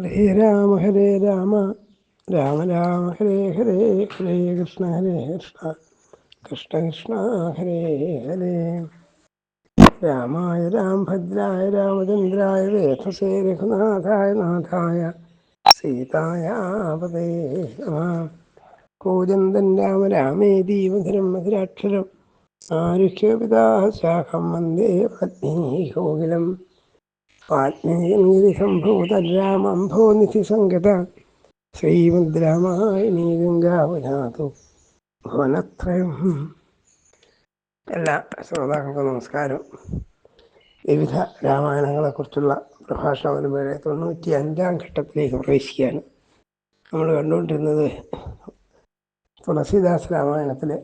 ഹരേ രാമ ഹരേ രാമ. രാമ രാമ ഹരേ ഹരേ ഹരേ കൃഷ്ണ ഹരേ കൃഷ്ണ. കൃഷ്ണ കൃഷ്ണ ഹരേ ഹരേ. രാമായ രാംഭദ്രായ രാമചന്ദ്രായ വേധസേ രഘുനാഥായ നാഥായ സീതായ പതേ നമ. കൂജന്തൻ രാമ രാമേതി മധുരം മധുരാക്ഷരം. ആരുഹ്യപിതാ ശാഖം വന്ദേ പത്നീകോകിലം വാൽമീകിസംഭൂതരാമംഭോ നിധി സംഗത ശ്രീമദ്രാമായണീ ഗംഗാവനാഥു ഭുവനത്രയം. എല്ലാ ശ്രോതാക്കൾക്കും നമസ്കാരം. വിവിധ രാമായണങ്ങളെക്കുറിച്ചുള്ള പ്രഭാഷണം വരുമ്പോഴേ തൊണ്ണൂറ്റി അഞ്ചാം ഘട്ടത്തിലേക്ക് പ്രവേശിക്കുകയാണ്. നമ്മൾ കണ്ടുകൊണ്ടിരുന്നത് തുളസീദാസ് രാമായണത്തിലെ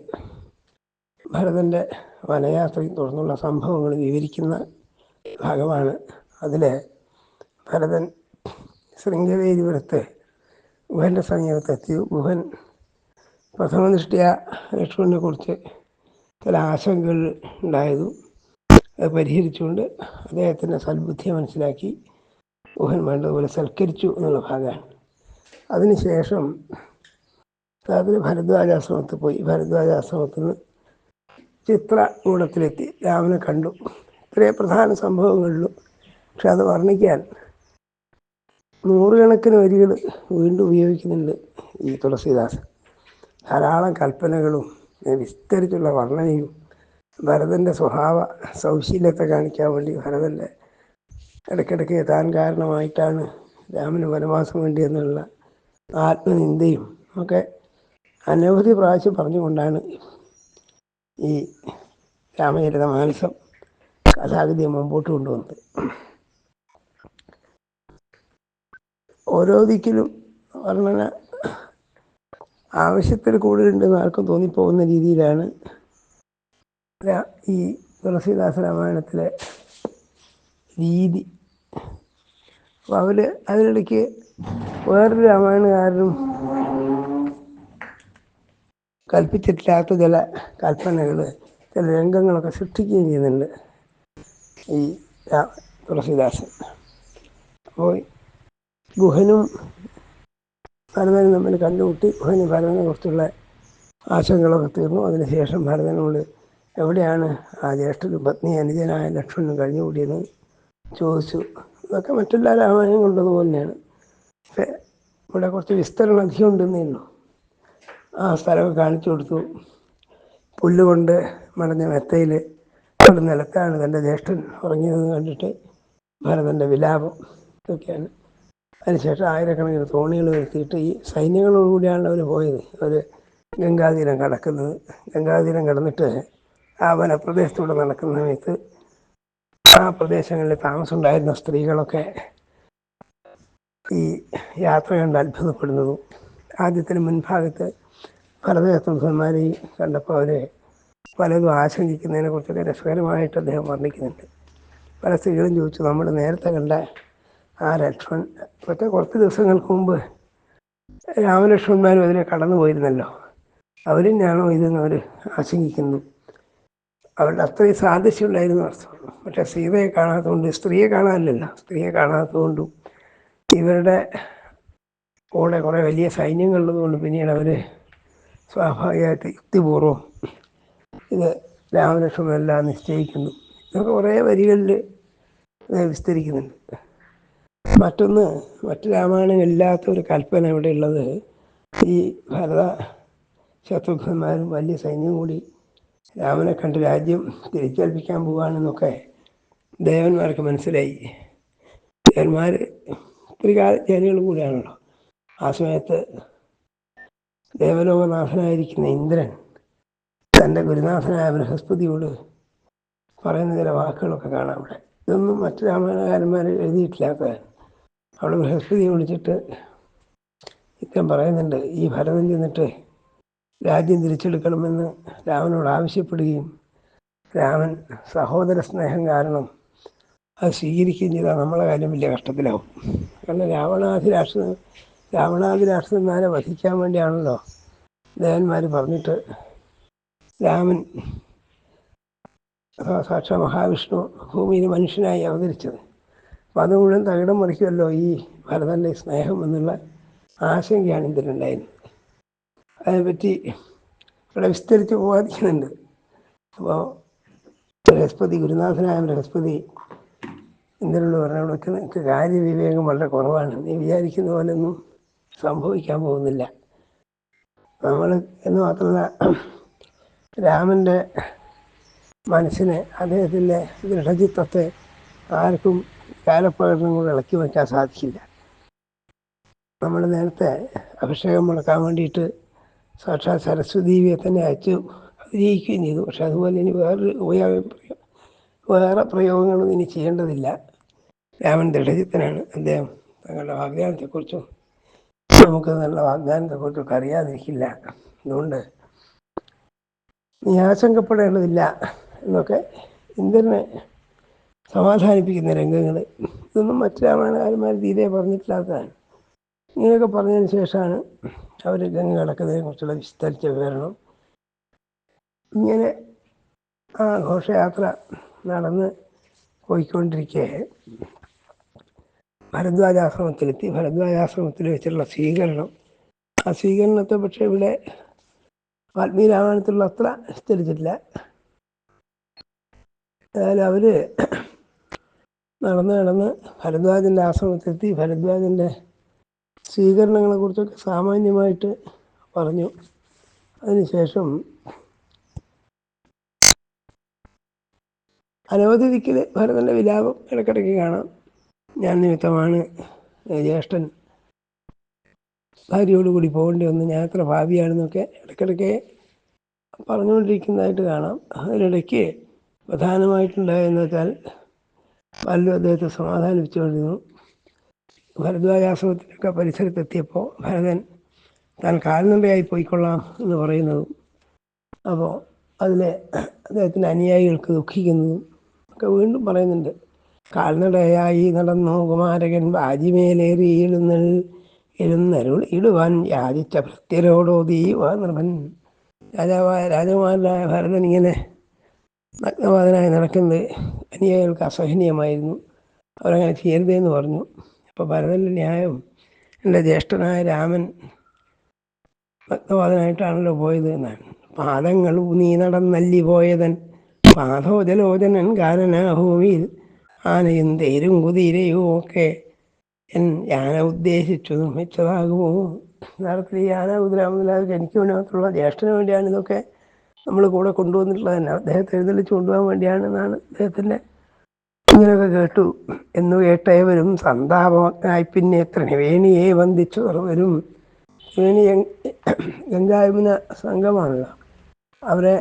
ഭരതന്റെ വനയാത്രയും തുടർന്നുള്ള സംഭവങ്ങൾ വിവരിക്കുന്ന ഭാഗമാണ്. അതിൽ ഭരതൻ ശൃംഗവേരിപുരത്ത് ഗുഹന്റെ സമീപത്തെത്തി. ഗുഹൻ പ്രഥമ ദൃഷ്ടിയ ലക്ഷ്മണനെ കുറിച്ച് ചില ആശങ്കകൾ ഉണ്ടായതും അത് പരിഹരിച്ചുകൊണ്ട് അദ്ദേഹത്തിന്റെ സൽബുദ്ധിയെ മനസ്സിലാക്കി ഗുഹൻ വേണ്ടതുപോലെ സൽക്കരിച്ചു എന്നുള്ള ഭാഗമാണ്. അതിനുശേഷം അതിന് ഭരദ്വാജാശ്രമത്തിൽ പോയി. ഭരദ്വാജാശ്രമത്തിൽ നിന്ന് ചിത്രകൂടത്തിലെത്തി. രാമനെ കണ്ടു. ഇത്രയും പ്രധാന സംഭവങ്ങളിലും പക്ഷെ അത് വർണിക്കാൻ നൂറുകണക്കിന് വരികൾ വീണ്ടും ഉപയോഗിക്കുന്നുണ്ട് ഈ തുളസീദാസ്. ധാരാളം കൽപ്പനകളും വിസ്തരിച്ചുള്ള വർണനയും ഭരതന്റെ സ്വഭാവ സൗശീലത്തെ കാണിക്കാൻ വേണ്ടി ഭരതന്റെ ഇടയ്ക്കിടയ്ക്ക് താൻ കാരണമായിട്ടാണ് രാമന് വനവാസം വേണ്ടി എന്നുള്ള ആത്മനിന്ദയും ഒക്കെ അനവധി പ്രാവശ്യം പറഞ്ഞുകൊണ്ടാണ് ഈ രാമചരിത മാനസം കഥാഗതിയെ മുമ്പോട്ട് കൊണ്ടുവന്നത്. ഓരോ ദിക്കിലും വർണന ആവശ്യത്തിൽ കൂടുതലുണ്ടെന്ന് ആർക്കും തോന്നിപ്പോകുന്ന രീതിയിലാണ് ഈ തുളസീദാസ രാമായണത്തിലെ രീതി. അപ്പോൾ അവർ അതിനിടയ്ക്ക് വേറൊരു രാമായണകാരനും കൽപ്പിച്ചിട്ടില്ലാത്ത ചില കൽപ്പനകൾ ചില രംഗങ്ങളൊക്കെ സൃഷ്ടിക്കുകയും ചെയ്യുന്നുണ്ട് ഈ തുളസീദാസൻ. അപ്പോൾ ഗുഹനും ഭരതനും തമ്മിൽ കണ്ടുമുട്ടി. ഗുഹന് ഭരതനെ കുറിച്ചുള്ള ആശങ്കകളൊക്കെ തീർന്നു. അതിനുശേഷം ഭരതനോട് എവിടെയാണ് ആ ജ്യേഷ്ഠനും പത്നി അനുജനായ ലക്ഷ്മണനും കഴിഞ്ഞുകൂടിയെന്ന് ചോദിച്ചു. ഇതൊക്കെ മറ്റെല്ലാ രാമായണങ്ങളുള്ളത് തന്നെയാണ് പക്ഷേ ഇവിടെ കുറച്ച് വിസ്തരണം അധികം ഉണ്ടെന്നേ ആ സ്ഥലമൊക്കെ കാണിച്ചു കൊടുത്തു. പുല്ലുകൊണ്ട് മടഞ്ഞ മെത്തയിൽ നിലത്താണ് തന്റെ ജ്യേഷ്ഠൻ ഉറങ്ങിയതെന്ന് കണ്ടിട്ട് ഭരതന്റെ വിലാപം ഇതൊക്കെയാണ്. അതിനുശേഷം ആയിരക്കണക്കിന് തോണികൾ വരുത്തിയിട്ട് ഈ സൈന്യങ്ങളോടുകൂടിയാണ് അവർ പോയത്. അവർ ഗംഗാതീരം കടക്കുന്നത്. ഗംഗാതീരം കടന്നിട്ട് ആ വനപ്രദേശത്തൂടെ നടക്കുന്ന സമയത്ത് ആ പ്രദേശങ്ങളിൽ താമസമുണ്ടായിരുന്ന സ്ത്രീകളൊക്കെ ഈ യാത്ര കണ്ട് അത്ഭുതപ്പെടുന്നതും ആദ്യത്തിന് മുൻഭാഗത്ത് ഭരതയത്രന്മാരെയും കണ്ടപ്പോൾ അവരെ പലതും ആശങ്കിക്കുന്നതിനെ കുറിച്ചൊക്കെ രസകരമായിട്ട് അദ്ദേഹം വർണിക്കുന്നുണ്ട്. പല സ്ത്രീകളും ചോദിച്ചു നമ്മൾ നേരത്തെ കണ്ട ആ ലക്ഷ്മൺ മറ്റേ കുറച്ച് ദിവസങ്ങൾക്ക് മുമ്പ് രാമലക്ഷ്മണന്മാരും അതിനെ കടന്നു പോയിരുന്നല്ലോ. അവരും ഞാനോ ഇതെന്ന് അവർ ആശങ്കിക്കുന്നു. അവരുടെ അത്രയും സാദൃശ്യമുണ്ടായിരുന്നു അർത്ഥം പക്ഷെ സീതയെ കാണാത്തതുകൊണ്ട് സ്ത്രീയെ കാണാനില്ലല്ലോ. സ്ത്രീയെ കാണാത്തതുകൊണ്ടും ഇവരുടെ കൂടെ കുറേ വലിയ സൈന്യങ്ങളുള്ളതുകൊണ്ട് പിന്നീട് അവർ സ്വാഭാവികമായിട്ട് യുക്തിപൂർവം ഇത് രാമലക്ഷ്മണെല്ലാം നിശ്ചയിക്കുന്നു. ഇതൊക്കെ കുറേ വരികളിൽ വിസ്തരിക്കുന്നുണ്ട്. മറ്റൊന്ന് മറ്റു ഇല്ലാത്ത ഒരു കൽപ്പന ഇവിടെ ഉള്ളത് ഈ ഭരത ശത്രുഘ്നന്മാരും വലിയ സൈന്യം കൂടി രാമനെ കണ്ട് രാജ്യം തിരിച്ചേൽപ്പിക്കാൻ പോവുകയാണെന്നൊക്കെ ദേവന്മാർക്ക് മനസ്സിലായി. ദേവന്മാർ ത്രികാലജാനികളും കൂടിയാണല്ലോ. ആ സമയത്ത് ദേവലോകനാഥനായിരിക്കുന്ന ഇന്ദ്രൻ തന്റെ ഗുരുനാഥനായ ബൃഹസ്പതിയോട് പറയുന്ന ചില വാക്കുകളൊക്കെ കാണാം അവിടെ ഇതൊന്നും മറ്റു രാമായണകാരന്മാർ എഴുതിയിട്ടില്ലാത്തതാണ്. അവിടെ ബൃഹസ്പതി വിളിച്ചിട്ട് ഇത്തരം പറയുന്നുണ്ട് ഈ ഭരതൻ ചെന്നിട്ട് രാജ്യം തിരിച്ചെടുക്കണമെന്ന് രാമനോട് ആവശ്യപ്പെടുകയും രാമൻ സഹോദര സ്നേഹം കാരണം അത് സ്വീകരിക്കുകയും ചെയ്താൽ നമ്മളെ കാര്യം വലിയ കഷ്ടത്തിലാവും. കാരണം രാവണാധിരാഷ്ട്ര രാവണാധിരാഷ്ട്രന്മാരെ വധിക്കാൻ വേണ്ടിയാണല്ലോ ദേവന്മാർ പറഞ്ഞിട്ട് രാമൻ സാക്ഷാ മഹാവിഷ്ണു ഭൂമിയിൽ മനുഷ്യനായി അവതരിച്ചത്. അപ്പം അത് മുഴുവൻ തകിടം മറിക്കുമല്ലോ ഈ ഭരതന്റെ സ്നേഹം എന്നുള്ള ആശങ്കയാണ് ഇതിലുണ്ടായിരുന്നത്. അതിനെപ്പറ്റി ഇവിടെ വിസ്തരിച്ച് പോകാതിരിക്കുന്നുണ്ട് അപ്പോൾ ബൃഹസ്പതി ഗുരുനാഥനായ ബൃഹസ്പതി ഇന്ദ്രനോട് പറഞ്ഞവർക്ക് നിനക്ക് കാര്യവിവേകം വളരെ കുറവാണ്. നീ വിചാരിക്കുന്ന പോലെ ഒന്നും സംഭവിക്കാൻ പോകുന്നില്ല. നമ്മൾ എന്ന് മാത്രമല്ല രാമന്റെ മനസ്സിനെ അദ്ദേഹത്തിന്റെ ദൃഢചിത്തത്തെ ആർക്കും കാലപ്രകടനം കൂടെ ഇളക്കി വയ്ക്കാൻ സാധിക്കില്ല നമ്മൾ നേരത്തെ അഭിഷേകം മുടക്കാൻ വേണ്ടിയിട്ട് സാക്ഷാത് സരസ്വതീവിയെ തന്നെ അയച്ചു അഭിനയിക്കുകയും ചെയ്തു. പക്ഷെ അതുപോലെ ഇനി വേറൊരു ഉപയോഗം വേറെ പ്രയോഗങ്ങളൊന്നും ഇനി ചെയ്യേണ്ടതില്ല. രാമൻ ദൃഢചിത്തനാണ്. അദ്ദേഹം തങ്ങളുടെ വാഗ്ദാനത്തെക്കുറിച്ചും നമുക്ക് നല്ല വാഗ്ദാനത്തെക്കുറിച്ചൊക്കെ അറിയാതിരിക്കില്ല. അതുകൊണ്ട് നീ ആശങ്കപ്പെടേണ്ടതില്ല എന്നൊക്കെ ഇന്ദ്രനെ സമാധാനിപ്പിക്കുന്ന രംഗങ്ങൾ ഇതൊന്നും മറ്റു രാമായണകാരന്മാർ തീരെ പറഞ്ഞിട്ടില്ലാത്തതാണ്. ഇങ്ങനെയൊക്കെ പറഞ്ഞതിന് ശേഷമാണ് അവർ ഗംഗ കിടക്കുന്നതിനെ കുറിച്ചുള്ള വിസ്തരിച്ച വിവരണം. ഇങ്ങനെ ആ ഘോഷയാത്ര നടന്ന് പോയിക്കൊണ്ടിരിക്കെ ഭരദ്വാജാശ്രമത്തിലെത്തി. ഭരദ്വാജാശ്രമത്തിൽ വെച്ചുള്ള സ്വീകരണം. ആ സ്വീകരണത്തെ പക്ഷേ ഇവിടെ വാൽമീകി രാമായണത്തിലുള്ള അത്ര വിസ്തരിച്ചിട്ടില്ല. ഏതായാലും അവർ നടന്ന് നടന്ന് ഭരദ്വാജന്റെ ആശ്രമത്തിലെത്തി. ഭരദ്വാജന്റെ സ്വീകരണങ്ങളെക്കുറിച്ചൊക്കെ സാമാന്യമായിട്ട് പറഞ്ഞു. അതിനുശേഷം അനവധി ദിക്കിൽ ഭരതന്റെ വിലാപം ഇടയ്ക്കിടയ്ക്ക് കാണാം. ഞാൻ നിമിത്തമാണ് ജ്യേഷ്ഠൻ ഭാര്യയോടുകൂടി പോകേണ്ടി വന്ന് ഞാൻ എത്ര ഭാവിയാണെന്നൊക്കെ ഇടയ്ക്കിടയ്ക്ക് പറഞ്ഞുകൊണ്ടിരിക്കുന്നതായിട്ട് കാണാം. അതിനിടയ്ക്ക് പ്രധാനമായിട്ടുണ്ടായെന്ന് വെച്ചാൽ പലരും അദ്ദേഹത്തെ സമാധാനിപ്പിച്ചുകൊണ്ടിരുന്നു. ഭരദ്വാജാശ്രമത്തിനൊക്കെ പരിസരത്തെത്തിയപ്പോൾ ഭരതൻ താൻ കാൽനടയായി പോയിക്കൊള്ളാം എന്ന് പറയുന്നതും. അപ്പോൾ അതിലെ അദ്ദേഹത്തിന്റെ അനുയായികൾക്ക് ദുഃഖിക്കുന്നതും ഒക്കെ വീണ്ടും പറയുന്നുണ്ട്. കാൽനടയായി നടന്നു കുമാരകൻ ബാജിമേലേറി എഴുന്നൾ എഴുന്നരുൾ ഇടുവാൻ യാചിച്ച ഭൃത്യരോടോതി വാ നിർഭൻ രാജാവായ രാജകുമാരനായ ഭരതൻ ഇങ്ങനെ നഗ്നവാദനായി നടക്കുന്നത് അനുയായികൾക്ക് അസഹനീയമായിരുന്നു. അവരങ്ങനെ ചെയ്യരുതെന്ന് പറഞ്ഞു. അപ്പോൾ ഭരതന്റെ ന്യായം എന്റെ ജ്യേഷ്ഠനായ രാമൻ നഗ്നവാദനായിട്ടാണല്ലോ പോയത് എന്നാണ്. പാദങ്ങൾ നീ നടന്നല്ലി പോയതൻ പാദോജലോചനൻ കാനനാഭൂമിയിൽ ആനയും തേരും കുതിരയും ഒക്കെ എൻ യാന ഉദ്ദേശിച്ചു നിർമ്മിച്ചതാകുമോ നടത്തിൽ യാന കുതിര മുതലാകെ എനിക്ക് വേണ്ടി മാത്രമുള്ള ജ്യേഷ്ഠന് വേണ്ടിയാണ് ഇതൊക്കെ നമ്മൾ കൂടെ കൊണ്ടുവന്നിട്ടുള്ളത് തന്നെ. അദ്ദേഹത്തെ എഴുന്നള്ളിച്ച് കൊണ്ടുപോകാൻ വേണ്ടിയാണെന്നാണ് അദ്ദേഹത്തിന്റെ ഇങ്ങനെയൊക്കെ കേട്ടു. എന്ന് കേട്ടേവരും സന്താപമായി പിന്നെ ത്രിവേണിയെ വന്ദിച്ചു. വരും ത്രിവേണി ഗംഗായമുന സംഘമാണല്ലോ. അവരെ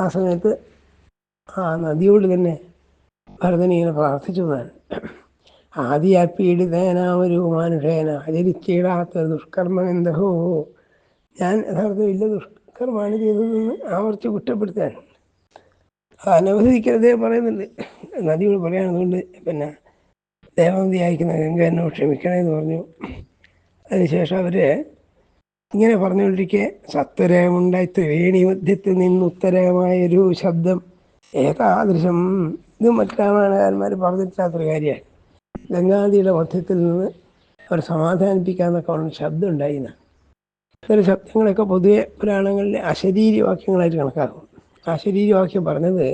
ആ സമയത്ത് ആ നദിയോട് തന്നെ ഭരതൻ പ്രാർത്ഥിച്ചു ആദ്യ പീഡിതേന പീഡിതനാമൊരു മാനുഷേന. ആചരിച്ചിടാത്ത ദുഷ്കർമ്മം എന്തഹോ ഞാൻ യഥാർത്ഥം വലിയ ദുഷ്കർമ്മമാണ് ചെയ്തതെന്ന് ആവർത്തി കുറ്റപ്പെടുത്താൻ അനവധിക്കരുതേ പറയുന്നുണ്ട്. നദിയോട് പറയാനതുകൊണ്ട് പിന്നെ ദേവനദി അയക്കുന്ന ഗംഗ എന്നോട് ക്ഷമിക്കണമെന്ന് പറഞ്ഞു. അതിനുശേഷം അവർ ഇങ്ങനെ പറഞ്ഞുകൊണ്ടിരിക്കെ സത്വരേമുണ്ടായി ത്രിവേണി മധ്യത്തിൽ നിന്ന് ഉത്തരമായൊരു ശബ്ദം. ഏകാദൃശം ഇത് മറ്റാമാണകാരന്മാർ പറഞ്ഞിട്ടില്ലാത്തൊരു കാര്യമാണ്. ഗംഗാനദിയുടെ മധ്യത്തിൽ നിന്ന് അവർ സമാധാനിപ്പിക്കാമെന്നൊക്കെ ഉള്ള ശബ്ദം ഉണ്ടായിന്ന്. ഇത്തരം ശബ്ദങ്ങളൊക്കെ പൊതുവെ പുരാണങ്ങളിൽ അശരീരി വാക്യങ്ങളായിട്ട് കണക്കാക്കും. അശരീരി വാക്യം പറഞ്ഞത്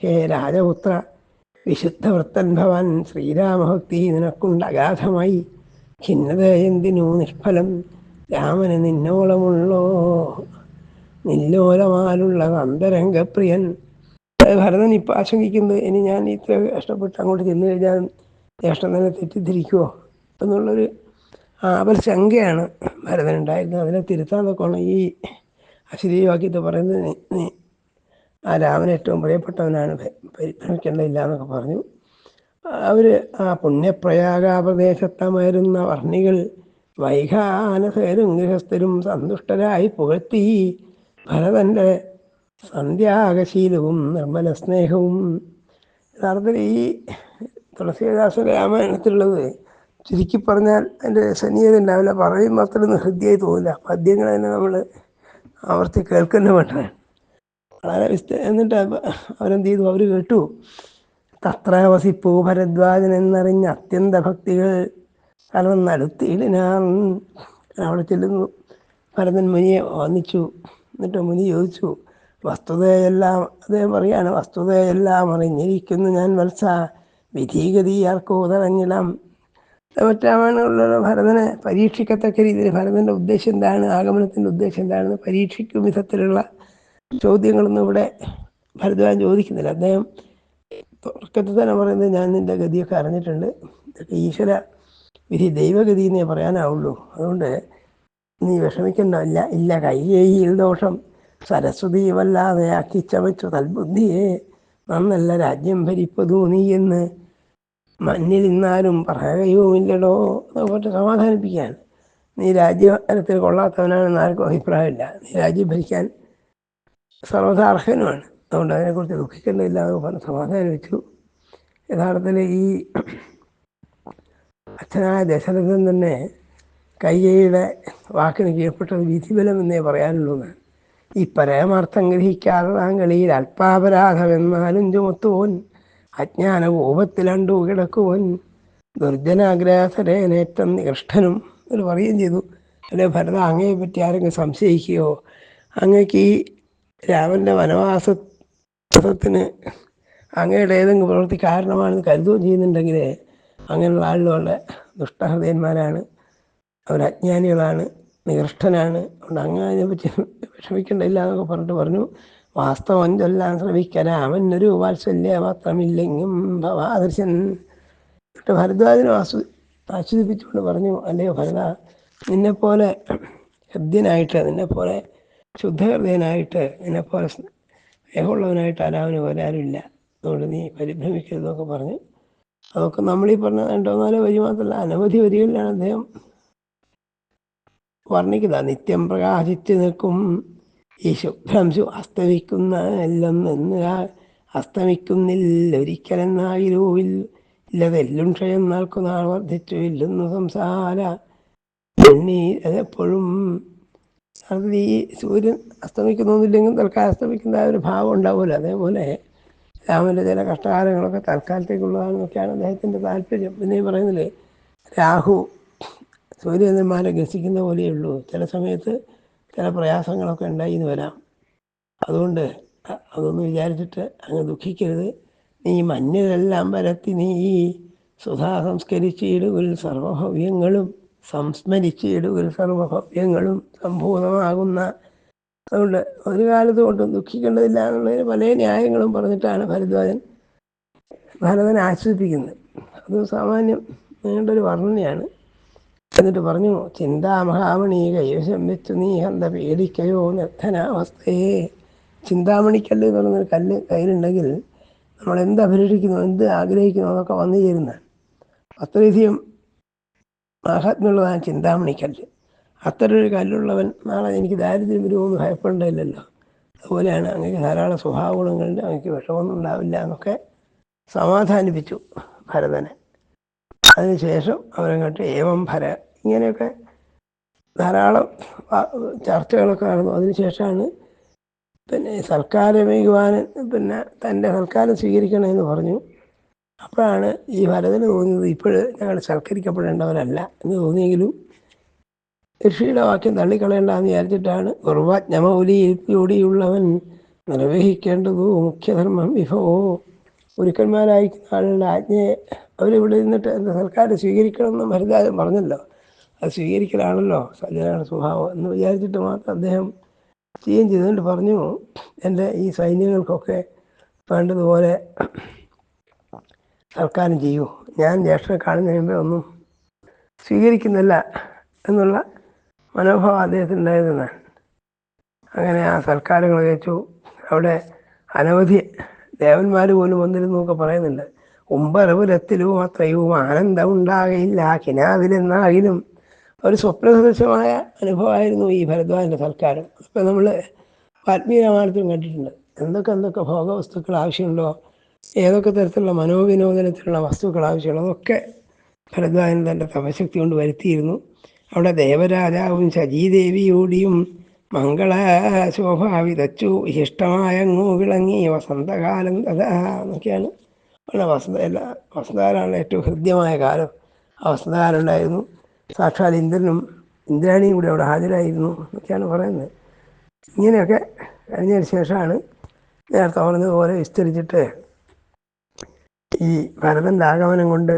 ഹേ രാജപുത്ര വിശുദ്ധ വൃത്തൻ ഭവാൻ ശ്രീരാമഭക്തി നിനക്കുണ്ട് അഗാധമായി ഖിന്നത എന്തിനു നിഷ്ഫലം? രാമന് നിന്നോളമുള്ളോ? നില്ലോലമാലുള്ള അന്തരംഗപ്രിയൻ. ഭരതൻ ഇപ്പം ആശങ്കിക്കുന്നത് ഇനി ഞാൻ ഇത്ര കഷ്ടപ്പെട്ട് അങ്ങോട്ട് ചെന്ന് കഴിഞ്ഞാൽ ജ്യേഷ്ഠൻ തന്നെ തെറ്റിദ്ധരിക്കുമോ എന്നുള്ളൊരു ആപൽശങ്കയാണ് ഭരതനുണ്ടായിരുന്നത്. അതിനെ തിരുത്താൻ നോക്കണം ഈ അശ്രീവാക്യത്തെ പറയുന്നത്. ആ രാമൻ ഏറ്റവും പ്രിയപ്പെട്ടവനാണ്. പരിഭ്രമിക്കേണ്ടതില്ല എന്നൊക്കെ പറഞ്ഞു. അവർ ആ പുണ്യപ്രയാഗാപ്രദേശത്തമായിരുന്ന വർണികൾ വൈകാനസേരും ഗൃഹസ്ഥരും സന്തുഷ്ടരായി പുകഴ്ത്തി ഭരതന്റെ സന്ധ്യാകശീലവും നിർമ്മല സ്നേഹവും യഥാർത്ഥത്തിൽ ഈ തുളസീദാസ രാമായണത്തിലുള്ളത് ചുരുക്കി പറഞ്ഞാൽ അതിന്റെ രസനീയത ഉണ്ടാവില്ല മാത്രം ഒന്ന് ഹൃദ്യമായി തോന്നില്ല. പദ്യങ്ങൾ തന്നെ നമ്മൾ ആവർത്തി കേൾക്കുന്ന വേണ്ടതാണ് വളരെ വിസ്ത എന്നിട്ട് അവ- അവരെന്ത് ചെയ്തു? അവർ കേട്ടു. പോ ഭരദ്വാജൻ എന്നറിഞ്ഞ അത്യന്ത ഭക്തികൾ കലർന്നടുത്തിടിനാൻ അവിടെ ചെല്ലുന്നു. ഭരതൻ മുനിയെ വന്നിച്ചു എന്നിട്ട് മുനി ചോദിച്ചു വസ്തുതയെല്ലാം അദ്ദേഹം പറയാണ് വസ്തുതയെല്ലാം അറിഞ്ഞിരിക്കുന്നു ഞാൻ വത്സ. വിധീഗതി ആർക്കോ തടഞ്ഞിടാം. മറ്റാമനുള്ള ഭരതനെ പരീക്ഷിക്കത്തക്ക രീതിയിൽ. ഭരതന്റെ ഉദ്ദേശം എന്താണ്? ആഗമനത്തിന്റെ ഉദ്ദേശം എന്താണെന്ന് പരീക്ഷിക്കും വിധത്തിലുള്ള ചോദ്യങ്ങളൊന്നും ഇവിടെ ഭരദ്വാൻ ചോദിക്കുന്നില്ല. അദ്ദേഹം തുടക്കത്തിൽ തന്നെ പറയുന്നത് ഞാൻ നിന്റെ ഗതിയൊക്കെ അറിഞ്ഞിട്ടുണ്ട്. ഇതൊക്കെ ഈശ്വര വിധി ദൈവഗതി എന്നേ പറയാനാവുള്ളൂ. അതുകൊണ്ട് നീ വിഷമിക്കണ്ട. ഇല്ല കൈകേയിൽ ദോഷം. സരസ്വതി വല്ലാതെ ആക്കി ചമച്ചു തൽബുദ്ധിയെ നന്നല്ല രാജ്യം ഭരിപ്പതു നീ എന്ന് മഞ്ഞിൽ ഇന്നാലും പറയുകയുമില്ലടോ എന്നൊക്കെ സമാധാനിപ്പിക്കാൻ. നീ രാജ്യഭരണത്തിൽ കൊള്ളാത്തവനാണെന്ന് ആർക്കും അഭിപ്രായമില്ല. നീ രാജ്യം ഭരിക്കാൻ സർവതാർഹനുമാണ് അതുകൊണ്ട് അതിനെക്കുറിച്ച് ദുഃഖിക്കേണ്ടതില്ല എന്ന് പറഞ്ഞ് സമാധാനിപ്പിച്ചു. യഥാർത്ഥത്തിൽ ഈ അച്ഛനായ ദശരഥൻ തന്നെ കൈകയുടെ വാക്കിന് കീഴ്പ്പെട്ടത് വിധിബലം എന്നേ പറയാനുള്ളൂ എന്ന്. ഈ പരമാർത്ഥം ഗ്രഹിക്കാതെ താങ്കളിയിൽ അല്പാപരാധമെന്നാലും ചുമത്തുവോൻ അജ്ഞാന കോപത്തിലണ്ടു കിടക്കുവൻ ദുർജനാഗ്രഹസരേനേറ്റം നികൃഷ്ടനും എന്ന് പറയുകയും ചെയ്തു. അല്ലെ ഭരത അങ്ങയെ പറ്റി ആരെങ്കിലും സംശയിക്കുകയോ? അങ്ങക്ക് ഈ രാമന്റെ വനവാസത്തിന് അങ്ങയുടെ ഏതെങ്കിലും പ്രവൃത്തി കാരണമാണെന്ന് കരുതുകയും ചെയ്യുന്നുണ്ടെങ്കിൽ അങ്ങനെയുള്ള ആളുകളുടെ ദുഷ്ടഹൃദയന്മാരാണ്. അവർ അജ്ഞാനികളാണ് നികൃഷ്ടനാണ്. അതുകൊണ്ട് അങ്ങനെ അതിനെപ്പറ്റി വിഷമിക്കേണ്ടതില്ല എന്നൊക്കെ പറഞ്ഞിട്ട് പറഞ്ഞു. വാസ്തവം ചൊല്ലാൻ ശ്രമിക്കാൻ അവനൊരു വാത്സല്യ മാത്രമില്ലെങ്കിലും ഭവാദർശൻ. എന്നിട്ട് ഭരദ്വാജനും ആസ്വ ആസ്വദിപ്പിച്ചുകൊണ്ട് പറഞ്ഞു അല്ലയോ ഭരത നിന്നെപ്പോലെ ഹൃദ്യനായിട്ട് നിന്നെപ്പോലെ ശുദ്ധഹൃദയനായിട്ട് നിന്നെപ്പോലെ സ്നേഹമുള്ളവനായിട്ട് ആരാവിന് പോലെ ആരുമില്ല. അതുകൊണ്ട് നീ പരിഭ്രമിക്കരുതെന്നൊക്കെ പറഞ്ഞു. അതൊക്കെ നമ്മളീ പറഞ്ഞ രണ്ടോ നാലോ വരി മാത്രമല്ല അനവധി വരികളിലാണ് അദ്ദേഹം വർണിക്കുന്നത്. നിത്യം പ്രകാശിച്ച് നിൽക്കും ഈ ശുഭ്രംശു അസ്തമിക്കുന്ന എല്ലാം എന്ന് അസ്തമിക്കുന്നില്ല ഒരിക്കലെന്നായിരൂവിൽ ഇല്ലതെല്ലും ക്ഷയം നാൾക്കു നാൾ വർദ്ധിച്ചു ഇല്ലെന്നു സംസാര. എപ്പോഴും ഈ സൂര്യൻ അസ്തമിക്കുന്നൊന്നുമില്ലെങ്കിൽ തൽക്കാലം അസ്തമിക്കുന്ന ഒരു ഭാവം ഉണ്ടാവുമല്ലോ. അതേപോലെ രാമന്റെ ചില കഷ്ടകാലങ്ങളൊക്കെ തൽക്കാലത്തേക്കുള്ളതാണെന്നൊക്കെയാണ് അദ്ദേഹത്തിന്റെ താല്പര്യം. പിന്നെ ഈ പറയുന്നില്ലേ രാഹു സൂര്യചന്ദ്രന്മാരെ ഗ്രസിക്കുന്ന പോലെയുള്ളൂ ചില സമയത്ത് ചില പ്രയാസങ്ങളൊക്കെ ഉണ്ടായി എന്ന് വരാം. അതുകൊണ്ട് അതൊന്ന് വിചാരിച്ചിട്ട് അങ്ങ് ദുഃഖിക്കരുത്. നീ മഞ്ഞിലെല്ലാം വരത്തി നീ സുധാ സംസ്കരിച്ചിടുകിൽ സർവഭവ്യങ്ങളും സംസ്മരിച്ചിടുകിൽ സർവഭവ്യങ്ങളും സംഭൂതമാകുന്ന അതുകൊണ്ട് ഒരു കാലത്ത് കൊണ്ടും ദുഃഖിക്കേണ്ടതില്ല എന്നുള്ളതിന് പല ന്യായങ്ങളും പറഞ്ഞിട്ടാണ് ഭരദ്വാജൻ ഭരതനെ ആശ്വസിപ്പിക്കുന്നത് അത് സാമാന്യം നീണ്ടൊരു വർണനയാണ്. എന്നിട്ട് പറഞ്ഞു ചിന്താമഹാമണി കൈവശം വെച്ചു നീ ഹന്ത പേടിക്കയോ നിർദ്ധനാവസ്ഥയെ ചിന്താമണിക്കല്ല് എന്ന് പറയുന്നൊരു കല്ല് കയ്യിലുണ്ടെങ്കിൽ നമ്മൾ എന്ത് അഭിലഷിക്കുന്നു എന്ത് ആഗ്രഹിക്കുന്നു അതൊക്കെ വന്നു ചേരുന്ന അത്രയധികം മഹാത്മ്യമുള്ളതാണ് ചിന്താമണിക്കല്ല്. ഒരു കല്ലുള്ളവൻ നാളെ എനിക്ക് ദാരിദ്ര്യം വരുമെന്ന് ഭയപ്പെടേണ്ടതില്ലല്ലോ. അതുപോലെയാണ് അങ്ങക്ക് ധാരാളം സ്വഭാവ ഗുണങ്ങളുണ്ട് അങ്ങക്ക് വിഷമൊന്നും ഉണ്ടാവില്ല എന്നൊക്കെ സമാധാനിപ്പിച്ചു ഭരതനെ. അതിനുശേഷം അവരങ്ങോട്ട് ഏവം ഭര ഇങ്ങനെയൊക്കെ ധാരാളം ചർച്ചകളൊക്കെ നടന്നു. അതിനുശേഷമാണ് പിന്നെ സൽക്കാരമേകുവാൻ പിന്നെ തന്റെ സൽക്കാരം സ്വീകരിക്കണമെന്ന് പറഞ്ഞു. അപ്പോഴാണ് ഈ ഭരതന് തോന്നിയത് ഇപ്പോഴും ഞങ്ങൾ സൽക്കരിക്കപ്പെടേണ്ടവരല്ല എന്ന് തോന്നിയെങ്കിലും ഋഷിയുടെ വാക്യം തള്ളിക്കളയേണ്ടെന്ന് വിചാരിച്ചിട്ടാണ് ഉർവജ്ഞമൗലിയിൽപ്പിലൂടെയുള്ളവൻ നിർവഹിക്കേണ്ടതു മുഖ്യധർമ്മം വിഭവോ. ഗുരുക്കന്മാരായിരിക്കുന്ന ആളുകളുടെ ആജ്ഞയെ അവരിവിടെ നിന്നിട്ട് സൽക്കാരം സ്വീകരിക്കണമെന്നും ഭരതാജൻ പറഞ്ഞല്ലോ. അത് സ്വീകരിക്കലാണല്ലോ സജ്ജനാണ് സ്വഭാവം എന്ന് വിചാരിച്ചിട്ട് മാത്രം അദ്ദേഹം ചെയ്യുകയും ചെയ്തുകൊണ്ട് പറഞ്ഞു എന്റെ ഈ സൈന്യങ്ങൾക്കൊക്കെ വേണ്ടതുപോലെ സർക്കാരും ചെയ്യൂ. ഞാൻ ജ്യേഷ്ഠനെ കാണുന്നതിന് മുമ്പേ ഒന്നും സ്വീകരിക്കുന്നില്ല എന്നുള്ള മനോഭാവം അദ്ദേഹത്തിനുണ്ടായതെന്നാണ് അങ്ങനെ ആ സൽക്കാരങ്ങൾ കഴിച്ചു. അവിടെ അനവധി ദേവന്മാർ പോലും വന്നിരുന്നു എന്നൊക്കെ പറയുന്നുണ്ട്. ഉമ്പറപുരത്തിലും അത്രയും ആനന്ദം ഉണ്ടാകയില്ല കിനാവിലെന്നാകിലും ഒരു സ്വപ്നസദൃശമായ അനുഭവമായിരുന്നു ഈ ഭരദ്വാജന്റെ സൽക്കാരം. അപ്പം നമ്മൾ രാമായണത്തിലും കണ്ടിട്ടുണ്ട്. എന്തൊക്കെ എന്തൊക്കെ ഭോഗവസ്തുക്കൾ ആവശ്യമുണ്ടോ ഏതൊക്കെ തരത്തിലുള്ള മനോവിനോദനത്തിലുള്ള വസ്തുക്കൾ ആവശ്യമുള്ളോ അതൊക്കെ ഭരദ്വാജൻ തന്റെ തപശക്തി കൊണ്ട് വരുത്തിയിരുന്നു. അവിടെ ദേവരാജാവും ശചീദേവിയോടിയും മംഗള ശോഭ വിതച്ചു വിളങ്ങി വസന്തകാലം തഥാ എന്നൊക്കെയാണ്. വസന്ത എല്ലാ വസന്തകാലമാണ് ഏറ്റവും ഹൃദ്യമായ കാലം. ആ വസന്തകാലം ഉണ്ടായിരുന്നു. സാക്ഷാൽ ഇന്ദ്രനും ഇന്ദ്രാണിയും കൂടി അവിടെ ഹാജരായിരുന്നു എന്നൊക്കെയാണ് പറയുന്നത്. ഇങ്ങനെയൊക്കെ കഴിഞ്ഞതിന് ശേഷമാണ് നേരത്തെ പറഞ്ഞതുപോലെ വിസ്തരിച്ചിട്ട് ഈ ഭരതന്റെ ആഗമനം കൊണ്ട്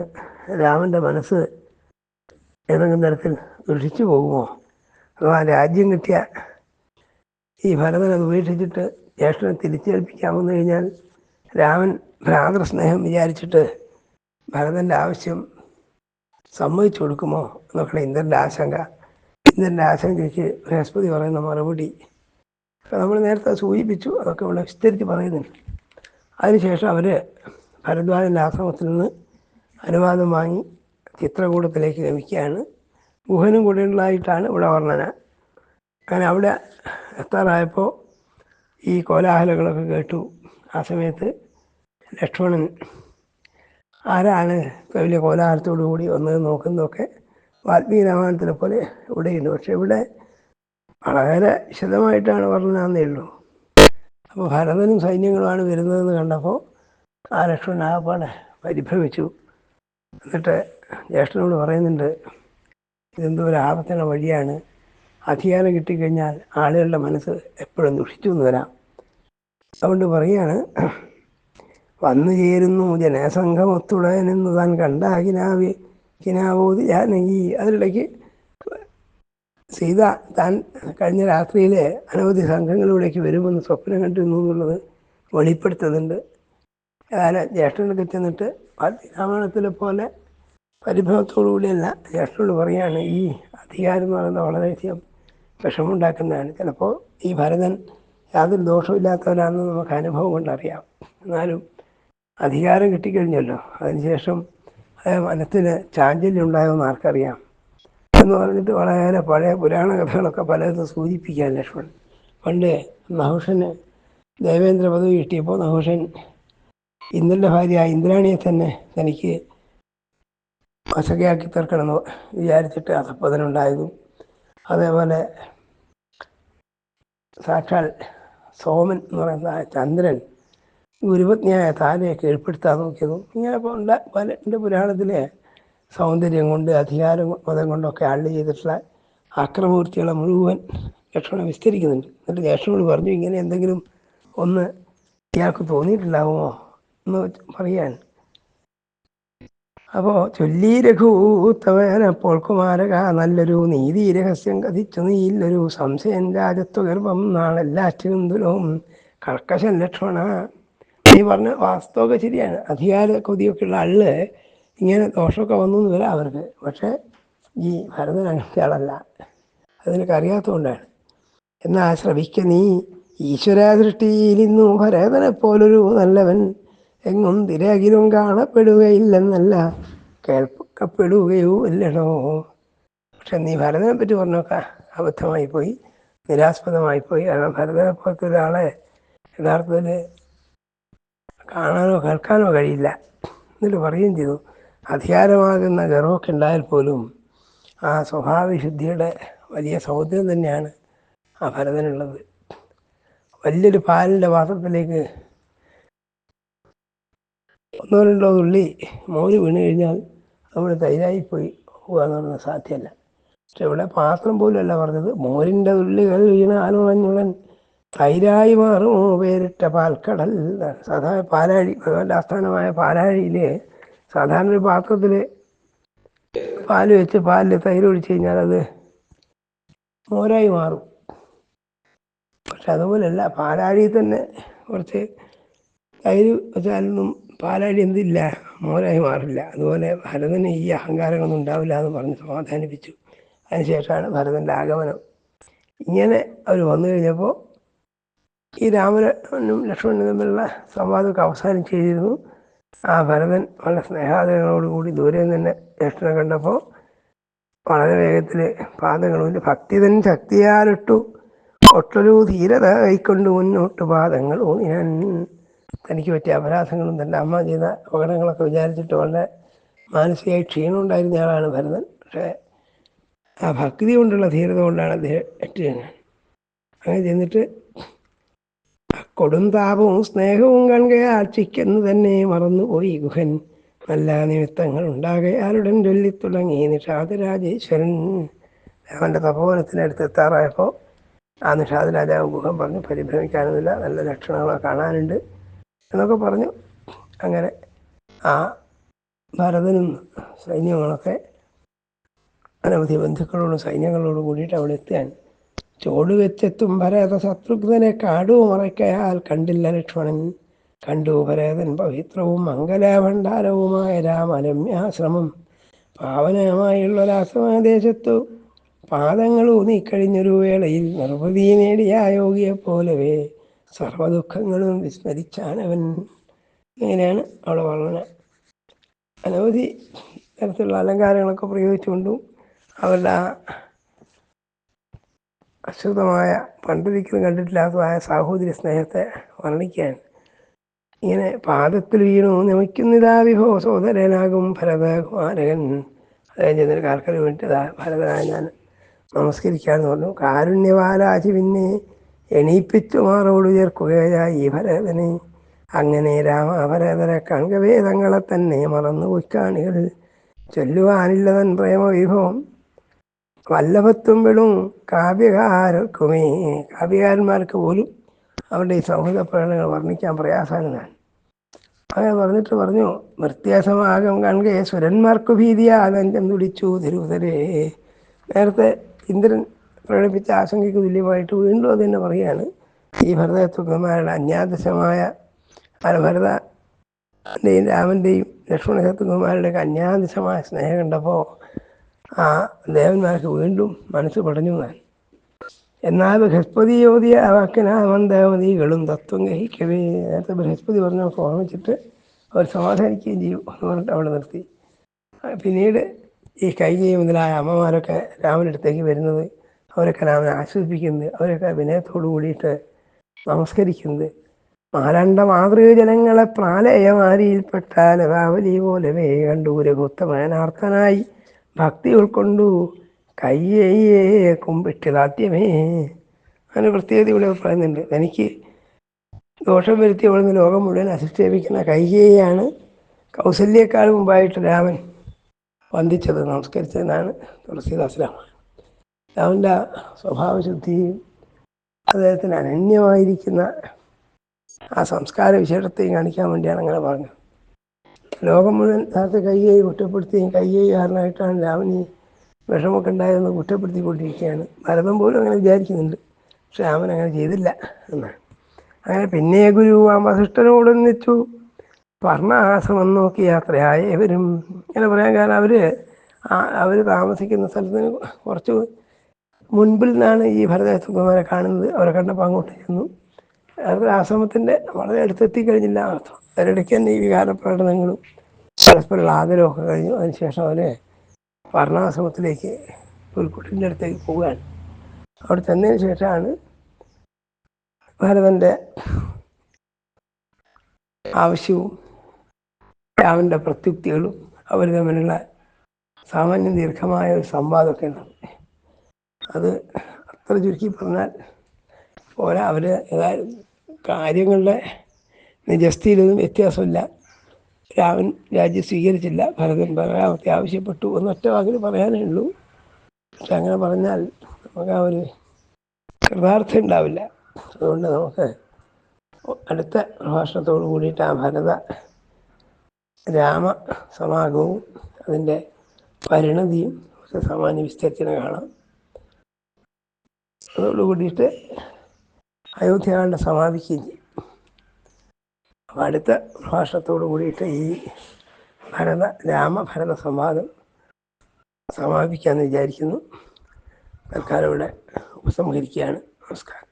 രാമന്റെ മനസ്സ് ഏതെങ്കിലും തരത്തിൽ ദുഷിച്ചു പോകുമോ? അഥവാ രാജ്യം കിട്ടിയ ഈ ഭരതനെ ഉപേക്ഷിച്ചിട്ട് ജ്യേഷ്ഠനെ തിരിച്ചേൽപ്പിക്കാമെന്ന് കഴിഞ്ഞാൽ രാമൻ ഭ്രാതൃസ്നേഹം വിചാരിച്ചിട്ട് ഭരതന്റെ ആവശ്യം സമ്മതിച്ചു കൊടുക്കുമോ എന്നൊക്കെയാണ് ഇന്ദ്രന്റെ ആശങ്ക. ഇന്ദ്രന്റെ ആശങ്കയ്ക്ക് ബൃഹസ്പതി പറയുന്ന മറുപടി. നമ്മൾ നേരത്തെ സൂചിപ്പിച്ചു അതൊക്കെ ഇവിടെ വിസ്തരിച്ച് പറയുന്നുണ്ട്. അതിനുശേഷം അവർ ഭരദ്വാജന്റെ ആശ്രമത്തിൽ നിന്ന് അനുവാദം വാങ്ങി ചിത്രകൂടത്തിലേക്ക് ഗമിക്കുകയാണ് ഗുഹനും കൂടെയുള്ളതായിട്ടാണ് ഇവിടെ വർണന. അങ്ങനെ അവിടെ എത്താറായപ്പോൾ ഈ കോലാഹലങ്ങളൊക്കെ കേട്ടു. ആ സമയത്ത് ലക്ഷ്മണൻ ആരാണ് വലിയ കോലാഹലത്തോടു കൂടി വന്നത് നോക്കുന്നതൊക്കെ വാൽമീകി രാമായണത്തിനെ പോലെ ഇവിടെയുണ്ട് പക്ഷെ ഇവിടെ വളരെ വിശദമായിട്ടാണ് പറഞ്ഞതെന്നേ ഉള്ളൂ. അപ്പോൾ ഭരതനും സൈന്യങ്ങളുമാണ് വരുന്നതെന്ന് കണ്ടപ്പോൾ ആ ലക്ഷ്മണൻ ആകപ്പാടെ പരിഭ്രമിച്ചു. എന്നിട്ട് ജ്യേഷ്ഠനോട് പറയുന്നുണ്ട് ഇതെന്തോ ഒരു ആപത്തിന വഴിയാണ്. അധികാരം കിട്ടിക്കഴിഞ്ഞാൽ ആളുകളുടെ മനസ്സ് എപ്പോഴും ദുഷിച്ചു എന്ന് വരാം. അതുകൊണ്ട് പറയുകയാണ് വന്നു ചേരുന്നു ജനസംഘമൊത്തുടനെന്ന് താൻ കണ്ട കിനാവി കിനാവോതി ജാനകി. അതിനിടയ്ക്ക് സീത താൻ കഴിഞ്ഞ രാത്രിയിലെ അനവധി സംഘങ്ങളിലൂടേക്ക് വരുമെന്ന് സ്വപ്നം കണ്ടിരുന്നു എന്നുള്ളത് വെളിപ്പെടുത്തുന്നുണ്ട്. ഏതായാലും ജ്യേഷ്ഠനൊക്കെ ചെന്നിട്ട് രാമായണത്തിലെ പോലെ പരിഭവത്തോടുകൂടിയല്ല ജ്യേഷ്ഠനോട് പറയാണ് ഈ അധികാരം എന്ന് പറയുന്നത് വളരെയധികം വിഷമമുണ്ടാക്കുന്നതാണ്. ചിലപ്പോൾ ഈ ഭരതൻ യാതൊരു ദോഷമില്ലാത്തവനാണെന്ന് നമുക്ക് അനുഭവം കൊണ്ടറിയാം. എന്നാലും അധികാരം കിട്ടിക്കഴിഞ്ഞല്ലോ. അതിനുശേഷം മനസ്സിന് ചാഞ്ചല്യം ഉണ്ടാകുമെന്ന് ആർക്കറിയാം? എന്ന് പറഞ്ഞിട്ട് വളരെ പഴയ പുരാണ കഥകളൊക്കെ പലതും സൂചിപ്പിക്കാൻ ലക്ഷ്മൺ. പണ്ട് നഹുഷന് ദേവേന്ദ്ര പദവി കിട്ടിയപ്പോൾ നഹുഷൻ ഇന്ദ്രന്റെ ഭാര്യ ഇന്ദ്രാണിയെ തന്നെ തനിക്ക് അസഖയാക്കി തീർക്കണമെന്ന് വിചാരിച്ചിട്ട് അധപ്പതനുണ്ടായതും അതേപോലെ സാക്ഷാൽ സോമൻ എന്ന് പറയുന്ന ചന്ദ്രൻ ഗുരുപത്നിയായ താരയെ കീഴ്പ്പെടുത്താൻ നോക്കിയതും ഇങ്ങനെ ഉണ്ട പല എന്റെ പുരാണത്തിലെ സൗന്ദര്യം കൊണ്ട് അധികാരം മതം കൊണ്ടൊക്കെ അള്ളി ചെയ്തിട്ടുള്ള അക്രമൂർത്തികളെ മുഴുവൻ ലക്ഷ്മണ വിസ്തരിക്കുന്നുണ്ട്. എന്നിട്ട് ലക്ഷ്മണോട് പറഞ്ഞു ഇങ്ങനെ എന്തെങ്കിലും ഒന്ന് ഇയാൾക്ക് തോന്നിയിട്ടുണ്ടാവുമോ എന്ന് പറയാൻ അപ്പോൾ ചൊല്ലി രഘൂത്തവനപ്പോൾ കുമാരക നല്ലൊരു നീതി രഹസ്യം കഥിച്ചു നീല്ലൊരു സംശയം രാജത്വ ഗർഭം നാളെല്ലാറ്റിനും ദുലവും കർക്കശൻ ലക്ഷ്മണ നീ പറഞ്ഞ വാസ്തവമൊക്കെ ശരിയാണ്. അധികാര കൊതിയൊക്കെ ഉള്ള ആൾ ഇങ്ങനെ ദോഷമൊക്കെ വന്നു എന്ന് വരാം അവർക്ക്. പക്ഷേ ഈ ഭരതൻ അങ്ങനത്തെ ആളല്ല. അതിനൊക്കെ അറിയാത്തതുകൊണ്ടാണ്. എന്നാ ശ്രവിക്ക നീ. ഈശ്വരാദൃഷ്ടിയിൽ ഇന്നു ഭരതനെ പോലൊരു നല്ലവൻ എങ്ങും തിരകിലും കാണപ്പെടുകയില്ലെന്നല്ല. കേൾക്കപ്പെടുകയോ ഇല്ലടോ പക്ഷെ നീ ഭരതനെ പറ്റി പറഞ്ഞൊക്കെ. അബദ്ധമായി പോയി. നിരാസ്പദമായി പോയി. കാരണം ഭരതനെ പോലത്തെ ഒരാളെ യഥാർത്ഥത്തിൽ കാണാനോ കേൾക്കാനോ കഴിയില്ല. എന്നിട്ട് പറയുകയും ചെയ്തു അധികാരമാകുന്ന ഗർവമൊക്കെ ഉണ്ടായാൽ പോലും ആ സ്വഭാവവിശുദ്ധിയുടെ വലിയ സൗദ്യം തന്നെയാണ് ആ ഭരതനുള്ളത്. വലിയൊരു പാലിന്റെ പാത്രത്തിലേക്ക് ഒന്നോ രണ്ടോ തുള്ളി മോര് വീണ് കഴിഞ്ഞാൽ അവിടെ തൈരായിപ്പോയി പോകുക എന്ന് പറയുന്നത് സാധ്യമല്ല. പക്ഷെ ഇവിടെ പാത്രം പോലും അല്ല പറഞ്ഞത്. മോരിന്റെ തുള്ളികൾ വീണ ആലുറഞ്ഞുള്ളൻ തൈരായി മാറും പേരിട്ട പാൽക്കടൽ. സാധാരണ പാലാഴി ഭഗവാന്റെ ആസ്ഥാനമായ പാലാഴിയിൽ സാധാരണ ഒരു പാത്രത്തിൽ പാൽ വെച്ച് പാലിൽ തൈര് ഒഴിച്ച് കഴിഞ്ഞാൽ അത് മോരായി മാറും. പക്ഷെ അതുപോലെയല്ല പാലാഴി തന്നെ കുറച്ച് തൈര് വെച്ചാലൊന്നും പാലാഴി എന്തില്ല മോരായി മാറില്ല. അതുപോലെ ഭരതന് ഈ അഹങ്കാരങ്ങളൊന്നും ഉണ്ടാവില്ല എന്ന് പറഞ്ഞ് സമാധാനിപ്പിച്ചു. അതിനുശേഷമാണ് ഭരതന്റെ ആഗമനം. ഇങ്ങനെ അവർ വന്നു കഴിഞ്ഞപ്പോൾ ഈ രാമനും ലക്ഷ്മണനും തമ്മിലുള്ള സംവാദമൊക്കെ അവസാനം ചെയ്തിരുന്നു. ആ ഭരതൻ വളരെ സ്നേഹാദരങ്ങളോടുകൂടി ദൂരെ തന്നെ ലക്ഷ്മണൻ കണ്ടപ്പോൾ വളരെ വേഗത്തിൽ പാദങ്ങളും ഭക്തിതൻ ശക്തിയാലിട്ടു. ഒട്ടൊരു ധീരത കൈക്കൊണ്ട് മുന്നോട്ട് പാദങ്ങൾ ഞാൻ. തനിക്ക് പറ്റിയ അപരാധങ്ങളും തന്റെ അമ്മ ചെയ്ത അപകടങ്ങളൊക്കെ വിചാരിച്ചിട്ട് വളരെ മാനസികമായി ക്ഷീണം ഉണ്ടായിരുന്ന ആളാണ് ഭരതൻ. പക്ഷേ ആ ഭക്തി കൊണ്ടുള്ള ധീരത കൊണ്ടാണ് അദ്ദേഹം അങ്ങനെ ചെന്നിട്ട് കൊടും താപവും സ്നേഹവും കൺകയാൽ ചിക്കെന്ന് തന്നെ മറന്നുപോയി ഗുഹൻ. നല്ല നിമിത്തങ്ങൾ ഉണ്ടാകയാലുടൻ ചൊല്ലിത്തുടങ്ങി നിഷാദ രാജേശ്വരൻ. അവന്റെ തപോവനത്തിനടുത്ത് എത്താറായപ്പോൾ ആ നിഷാദരാജാവ് ഗുഹം പറഞ്ഞു പരിഭ്രമിക്കാനൊന്നുമില്ല നല്ല ലക്ഷണങ്ങളൊക്കെ കാണാനുണ്ട് എന്നൊക്കെ പറഞ്ഞു. അങ്ങനെ ആ ഭരതനും സൈന്യങ്ങളൊക്കെ അനവധി ബന്ധുക്കളോടും സൈന്യങ്ങളോടും കൂടിയിട്ട് അവിടെ എത്താൻ ചോട് വെച്ചെത്തും ഭരത കാടു മറയ്ക്കയാൽ കണ്ടില്ല ലക്ഷ്മണൻ. കണ്ടു ഭരതൻ പവിത്രവും മംഗലഭണ്ഡാരവുമായ രാമരമ്യാശ്രമം. പാവനമായുള്ളൊരാശ്രമദേശത്തു പാദങ്ങൾ ഊന്നിക്കഴിഞ്ഞൊരു വേളയിൽ നിർവൃതി നേടിയ യോഗിയെ പോലവേ സർവദുഃഖങ്ങളും വിസ്മരിച്ചാണവൻ. ഇങ്ങനെയാണ് അവിടെ വർണന. അനവധി തരത്തിലുള്ള അലങ്കാരങ്ങളൊക്കെ പ്രയോഗിച്ചുകൊണ്ടും അവരുടെ അശ്രുതമായ പണ്ടൊരിക്കലും കണ്ടിട്ടില്ലാത്തതായ സാഹോദര്യ സ്നേഹത്തെ വർണിക്കാൻ ഇങ്ങനെ പാദത്തിൽ വീണു നമിക്കുന്നിതാ വിഭോ സോദരനാകും ഭരതകുമാരകൻ. അദ്ദേഹം കാർക്കൽ വേണ്ടിയതാ ഭരതനായ ഞാൻ നമസ്കരിക്കാന്ന് പറഞ്ഞു. കാരുണ്യവാലാജി പിന്നെ എണീപ്പിച്ചു മാറോട് ചേർക്കുകയായി ഭരതനെ. അങ്ങനെ രാമഭരതരെ കൺകവേദങ്ങളെ തന്നെ മറന്നു കാണികൾ. ചൊല്ലുവാനില്ലതൻ പ്രേമവിഭവം വല്ലഭത്തുമ്പിടും കാവ്യകാരക്കുമേ കാവ്യകാരന്മാർക്ക് പോലും അവരുടെ ഈ സൗഹൃദ പ്രകടനങ്ങൾ വർണിക്കാൻ പ്രയാസമാണ് അങ്ങനെ പറഞ്ഞിട്ട് പറഞ്ഞു വ്യത്യാസമാകം കൺകെ ഭീതിയാ ഭീതിയാതഞ്ചം തുടിച്ചു തിരുവുതരേ. നേരത്തെ ഇന്ദ്രൻ പ്രകടിപ്പിച്ച ആശങ്കയ്ക്ക് തുല്യമായിട്ട് വീണ്ടും അത് തന്നെ പറയുകയാണ്. ഈ ഭരതത്വന്മാരുടെ അന്യാദശമായ ഭരത രാമന്റെയും ലക്ഷ്മണ ശത്രുകുമാരുടെയൊക്കെ അന്യാദശമായ സ്നേഹം കണ്ടപ്പോൾ ആ ദേവന്മാർക്ക് വീണ്ടും മനസ്സ് പടഞ്ഞു ഞാൻ എന്നാൽ ബൃഹസ്പതി യോതിയ ദേവതികളും തത്വം ഗ്രഹിക്കവേ. നേരത്തെ ബൃഹസ്പതി പറഞ്ഞ ഓർമ്മിച്ചിട്ട് അവർ സമാധാനിക്കുകയും ചെയ്യും എന്ന് പറഞ്ഞിട്ട് അവിടെ നിർത്തി. പിന്നീട് ഈ കൈകൈ മുതലായ അമ്മമാരൊക്കെ രാമനടുത്തേക്ക് വരുന്നത് അവരൊക്കെ രാമനെ ആശ്വസിപ്പിക്കുന്നത് അവരൊക്കെ വിനയത്തോടു കൂടിയിട്ട് നമസ്കരിക്കുന്നത്. മാലണ്ട മാതൃജനങ്ങളെ പ്രാലയമാരിയിൽപ്പെട്ട പോലെ പോലവേ കണ്ടു രഘുത്തമനാർത്ഥനായി ഭക്തി ഉൾക്കൊണ്ടു കയ്യേ കുമ്പിട്ടിതാദ്യമേ അങ്ങനെ പ്രത്യേകത ഇവിടെ പറയുന്നുണ്ട്. എനിക്ക് ദോഷം വരുത്തി അവിടുന്ന് ലോകം മുഴുവൻ അധിക്ഷേപിക്കുന്ന കൈകേയാണ് കൗസല്യേക്കാൾ മുമ്പായിട്ട് രാമൻ വന്ദിച്ചത് നമസ്കരിച്ചതെന്നാണ് തുളസീദാസ് രാമന്റെ സ്വഭാവശുദ്ധിയും അദ്ദേഹത്തിന് അനന്യമായിരിക്കുന്ന ആ സംസ്കാര വിശേഷത്തെയും കാണിക്കാൻ വേണ്ടിയാണ് അങ്ങനെ പറഞ്ഞത്. ലോകം മുഴുവൻ നേരത്തെ കയ്യെ കുറ്റപ്പെടുത്തുകയും കയ്യെ കാരണമായിട്ടാണ് രാമൻ ഈ വിഷമൊക്കെ ഉണ്ടായതെന്ന് കുറ്റപ്പെടുത്തിക്കൊണ്ടിരിക്കുകയാണ്. ഭരതം പോലും അങ്ങനെ വിചാരിക്കുന്നുണ്ട്. പക്ഷെ രാമൻ അങ്ങനെ ചെയ്തില്ല എന്നാണ്. അങ്ങനെ പിന്നെ ഗുരു ആ വസിഷ്ഠനോട് വസിഷ്ഠനോടൊന്നിച്ചു വർണാശ്രമം നോക്കി യാത്രയായ ഇവരും ഇങ്ങനെ പറയാൻ കാരണം അവർ അവർ താമസിക്കുന്ന സ്ഥലത്തിന് കുറച്ച് മുൻപിൽ നിന്നാണ് ഈ ഭരതകുമാരെ കാണുന്നത്. അവരെ കണ്ടപ്പോൾ അങ്ങോട്ട് ചെന്നു. അവർ ആശ്രമത്തിന്റെ വളരെ അടുത്തെത്തി കഴിഞ്ഞില്ല അർത്ഥം അവരിടയ്ക്ക് തന്നെ ഈ വികാര പ്രകടനങ്ങളും പരസ്പരമുള്ള ആദരവൊക്കെ കഴിഞ്ഞു. അതിനുശേഷം അവനെ വർണാശ്രമത്തിലേക്ക് പുൽക്കുട്ടിന്റെ അടുത്തേക്ക് പോവുകയാണ്. അവിടെ ചെന്നതിന് ശേഷമാണ് ഭരതന്റെ ആവശ്യവും രാമന്റെ പ്രത്യുക്തികളും അവർ തമ്മിലുള്ള സാമാന്യം ദീർഘമായ ഒരു സംവാദമൊക്കെ അത് അത്ര ചുരുക്കി പറഞ്ഞാൽ പോലെ അവർ കാര്യങ്ങളുടെ നിജസ്ഥിതിയിലൊന്നും വ്യത്യാസമില്ല രാമൻ രാജ്യം സ്വീകരിച്ചില്ല. ഭരതൻ പരമാവധി ആവശ്യപ്പെട്ടു എന്നൊറ്റ വാക്കിൽ പറയാനേ ഉള്ളൂ. പക്ഷെ അങ്ങനെ പറഞ്ഞാൽ നമുക്ക് ആ ഒരു കൃതാർത്ഥം ഉണ്ടാവില്ല. അതുകൊണ്ട് നമുക്ക് അടുത്ത പ്രഭാഷണത്തോട് കൂടിയിട്ട് ആ ഭരത രാമ സമാഗവും അതിന്റെ പരിണതിയും ഒക്കെ സാമാന്യ വിസ്തരിച്ചിനെ കാണാം. അതോടുകൂടിയിട്ട് അയോധ്യകളുടെ സമാധിക്കുകയും ചെയ്യും. അടുത്ത പ്രഭാഷണത്തോടു കൂടിയിട്ട് ഈ ഭരണ രാമഭരണ സംവാദം സമാപിക്കാമെന്ന് വിചാരിക്കുന്നു. തൽക്കാലം ഇവിടെ ഉപസംഹരിക്കുകയാണ്. നമസ്കാരം.